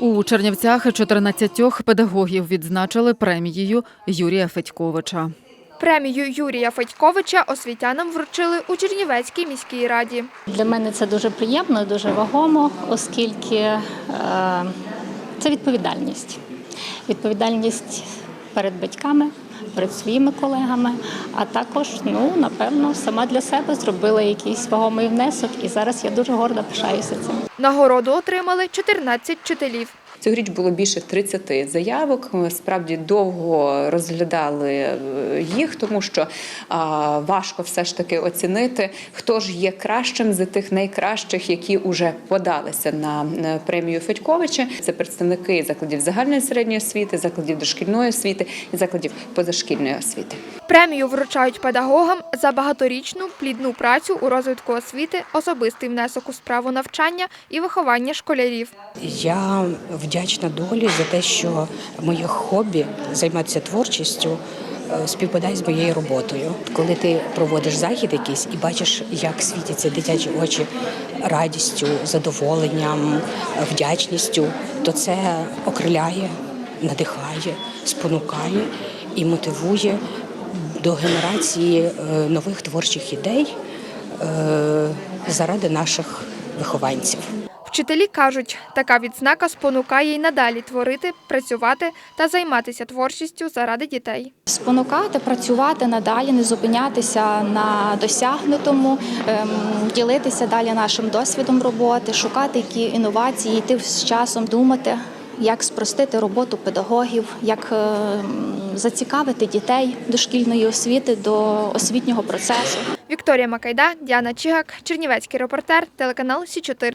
У Чернівцях 14 педагогів відзначили премією Юрія Федьковича. Премію Юрія Федьковича освітянам вручили у Чернівецькій міській раді. Для мене це дуже приємно, дуже вагомо, оскільки е, це відповідальність. Відповідальність перед батьками, перед своїми колегами, а також, ну, напевно, сама для себе зробила якийсь вагомий внесок, і зараз я дуже горда пишаюся цим. Нагороду отримали 14 вчителів. Цьогоріч було більше 30 заявок. Ми справді довго розглядали е, їх, тому що а, важко все ж таки оцінити, хто ж є кращим з тих найкращих, які вже подалися на е, премію Федьковича. Це представники закладів загальної середньої освіти, закладів дошкільної освіти і закладів позашкільної освіти. Премію вручають педагогам за багаторічну плідну працю у розвитку освіти, особистий внесок у справу навчання і виховання школярів. Я вдячна долі за те, що моє хобі займатися творчістю е, співпадає з моєю роботою. Коли ти проводиш захід якийсь і бачиш, як світяться дитячі очі радістю, задоволенням, е, вдячністю, то це окриляє, надихає, спонукає і мотивує до генерації е, нових творчих ідей заради наших вихованців. Вчителі кажуть, така відзнака спонукає й надалі творити, працювати та займатися творчістю заради дітей. спонукати, працювати надалі, не зупинятися на досягнутому, ем, ділитися далі нашим досвідом роботи, шукати які інновації, йти з часом, думати, як спростити роботу педагогів, як ем, зацікавити дітей дошкільної освіти до освітнього процесу. Вікторія Макайда, Діана Чигак, Чернівецький репортер, телеканал Сі 4